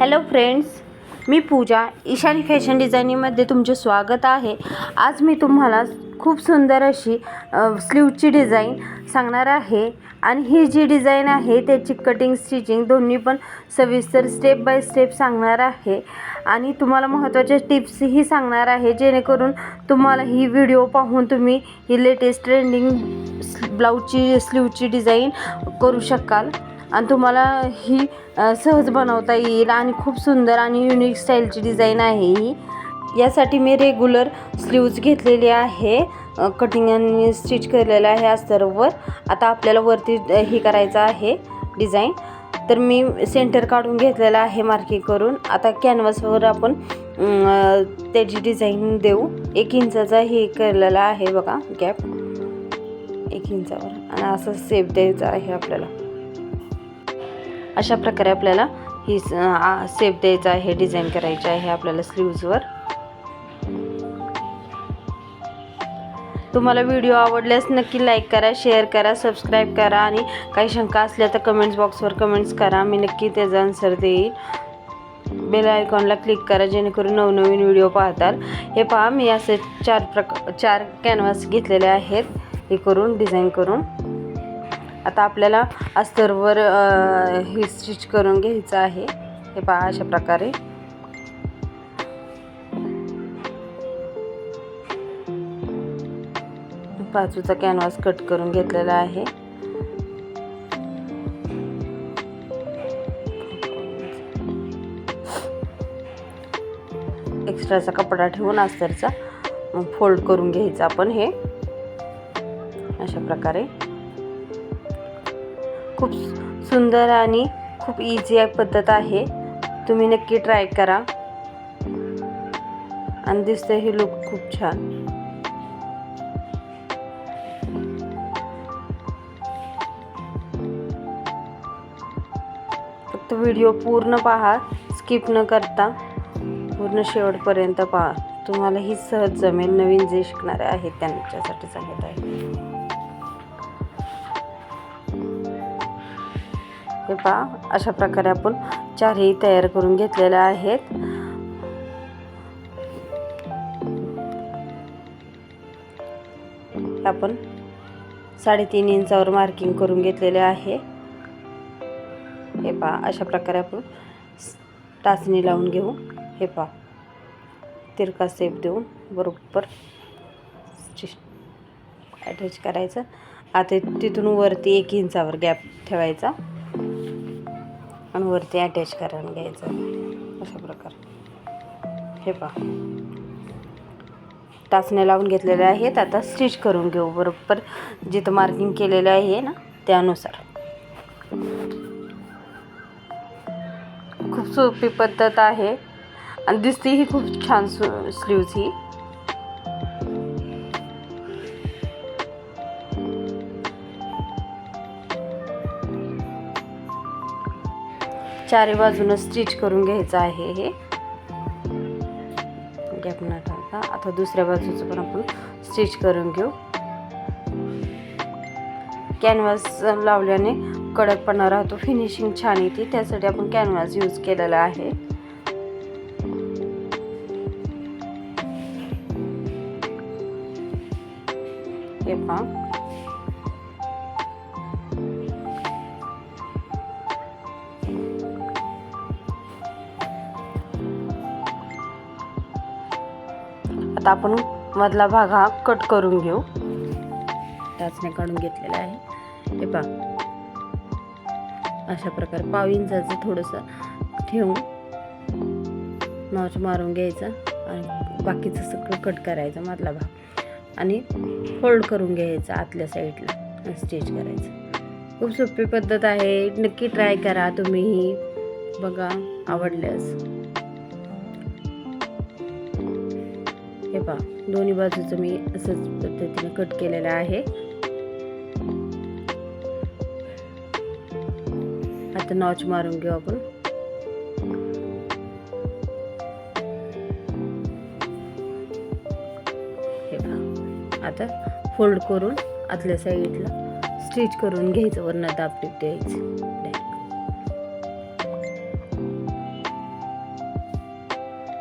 Hello friends मी Pooja. Ishani fashion डिझायनिंगमध्ये तुमचे स्वागत आहे. आज मी तुम्हाला खूप सुंदर अशी स्लीवची डिझाईन सांगणार आहे. आणि ही जी डिझाईन आहे त्याची कटिंग स्टिचिंग दोन्ही पण सविस्तर स्टेप बाय स्टेप सांगणार आहे. आणि तुम्हाला महत्त्वाच्या टिप्सही सांगणार आहे जेणेकरून तुम्हाला ही व्हिडिओ पाहून तुम्ही ही लेटेस्ट ट्रेंडिंग ब्लाऊजची स्लीवची डिझाईन करू शकाल. आणि तुम्हाला ही सहज बनवता येईल आणि खूप सुंदर आणि युनिक स्टाईलची डिझाईन आहे ही. यासाठी मी रेग्युलर स्लीव्ज घेतलेली आहे. कटिंग आणि स्टिच केलेलं आहे अस्तरवर आता आपल्याला वरती हे करायचं आहे डिझाईन तर मी सेंटर काढून घेतलेलं आहे मार्किंग करून. आता कॅनव्हासवर आपण त्याची डिझाईन देऊ. एक इंचाचा हे केलेला आहे बघा गॅप एक इंचावर. आणि असं सेप द्यायचं आहे आपल्याला. अशा प्रकारे आपल्याला ही सेप द्यायचा आहे डिझाईन करायची आहे आपल्याला स्लीव्जवर तुम्हाला व्हिडिओ आवडल्यास नक्की लाईक करा शेअर करा सबस्क्राईब करा आणि काही शंका असल्या तर कमेंट्स बॉक्सवर कमेंट्स करा. मी नक्की त्याचा आन्सर देईल बेल आयकॉनला क्लिक करा जेणेकरून नवनवीन व्हिडिओ पाहताल. हे पहा मी असे चार प्रक चार कॅनव्हास घेतलेले आहेत. हे करून डिझाईन करून. आता आपल्याला अस्तरवर हे स्टिच करून घ्यायचं आहे. हे पहा अशा प्रकारे. बाजूचा कॅनव्हास कट करून घेतलेला आहे. एक्स्ट्राचा कपडा ठेवून अस्तरचा फोल्ड करून घ्यायचा आपण हे. अशा प्रकारे. खूप सुंदर आणि खूप इझी पद्धत आहे. तुम्ही नक्की ट्राय करा. आणि दिसतं हे लुक खूप छान. फक्त व्हिडिओ पूर्ण पहा स्किप न करता पूर्ण शेवटपर्यंत पहा. तुम्हाला ही सहज जमेल नवीन जे शिकणारे आहेत त्यांच्यासाठी सांगत आहे. हे पहा अशा प्रकारे आपण चारही तयार करून घेतलेल्या आहेत. आपण साडेतीन इंचावर मार्किंग करून घेतलेले आहे. हे पहा अशा प्रकारे आपण टाचणी लावून घेऊ. हे पहा तिरका सेप देऊन बरोबर अटॅच करायचं. आता तिथून वरती एक इंचावर गॅप ठेवायचा. आणि वरती अटॅच करून घ्यायचं. अशा प्रकारे. हे पहा. टाचण्या लावून घेतलेल्या आहेत. आता स्टिच करून घेऊ. बरोबर. जिथं मार्किंग केलेलं आहे ना त्यानुसार. खूप सोपी पद्धत आहे. आणि दिसते ही खूप छान सु स्लीव्ज ही. चारी बाजूनं स्टिच करून घ्यायचं आहे हे. गॅप न टाकता आता दुसऱ्या बाजूचं पण आपण स्टिच करून घेऊ. कॅनव्हास लावल्याने कडकपणा राहतो फिनिशिंग छान येते त्यासाठी आपण कॅनव्हास यूज केलेला आहे. हे पहा. आता आपण मधला भाग हा कट करून घेऊ. टाचण्या काढून घेतलेला आहे. हे पहा. अशा प्रकारे पाव इंचाचं थोडंसं ठेवून नॉच मारून घ्यायचं आणि बाकीचं सगळं कट करायचं मधला भाग. आणि फोल्ड करून घ्यायचं आतल्या साईडला स्टिच करायचं. खूप सोपी पद्धत आहे. नक्की ट्राय करा तुम्हीही बघा आवडल्यास. हे पहा दोन्ही बाजूचं मी असंच पद्धतीने कट केलेलं आहे. आता नॉच मारून घेऊ आपण. हे आता फोल्ड करून आतल्या साईडला स्टिच करून घ्यायचं वरनं दाबटीप द्यायचं.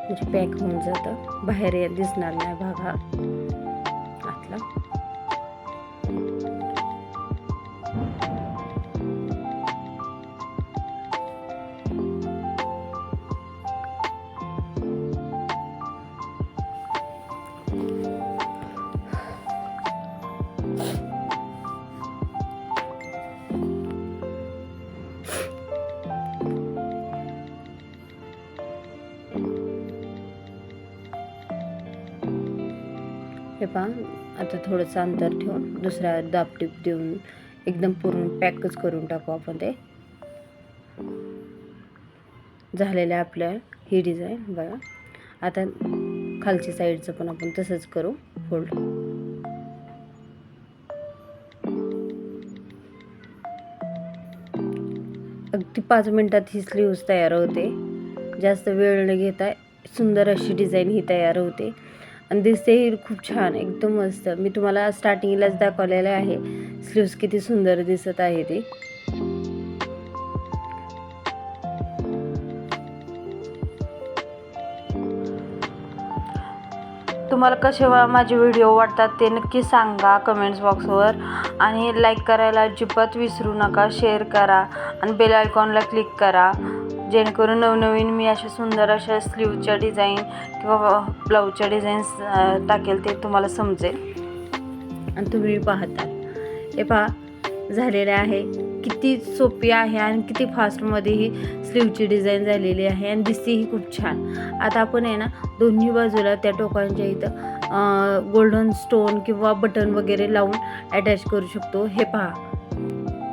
म्हणजे पॅक होऊन जातं. बाहेर ये- दिसणार नाही भाग हा आतला. पहा आता थोडंसं अंतर ठेवून दुसऱ्या दाबटीप देऊन एकदम पूर्ण पॅकच करून टाकू आपण ते. झालेलं आहे आपल्या ही डिझाईन बघा. आता खालच्या साईडचं पण आपण तसंच करू फोल्ड अगदी पाच मिनटात ही स्लीव्ज तयार होते. जास्त वेळ न घेता सुंदर अशी डिझाईन ही तयार होते. आणि दिसतेही खूप छान एकदम मस्त. मी तुम्हाला स्टार्टिंगलाच दाखवलेलं आहे. स्लीव्स किती सुंदर दिसत आहे ते. तुम्हाला कसे माझे व्हिडिओ वाटतात ते नक्की सांगा कमेंट्स बॉक्सवर आणि लाईक करायला अजिबात विसरू नका शेअर करा. आणि बेल आयकॉनला क्लिक करा. जेणेकरून नवनवीन मी अशा सुंदर अशा स्लीवच्या डिझाईन किंवा ब्लाऊजच्या डिझाईन्स टाकेल ते तुम्हाला समजेल. आणि तुम्ही पाहता हे पहा झालेले आहे. किती सोपी आहे आणि किती फास्टमध्ये ही स्लीवची डिझाईन झालेली आहे आणि दिसतेही खूप छान. आता आपण आहे ना दोन्ही बाजूला त्या टोकांच्या इथं गोल्डन स्टोन किंवा बटन वगैरे लावून अटॅच करू शकतो. हे पहा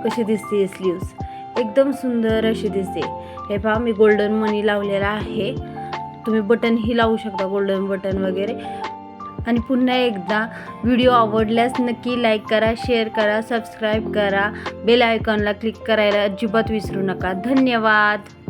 कशी दिसते स्लीव्स एकदम सुंदर अशी दिसते. हे पहा मी गोल्डन मनी लावलेला आहे. तुम्ही बटनही लावू शकता गोल्डन बटन वगैरे. आणि पुन्हा एकदा व्हिडिओ आवडल्यास नक्की लाईक करा शेअर करा सबस्क्राईब करा. बेल आयकॉनला क्लिक करायला अजिबात विसरू नका. धन्यवाद!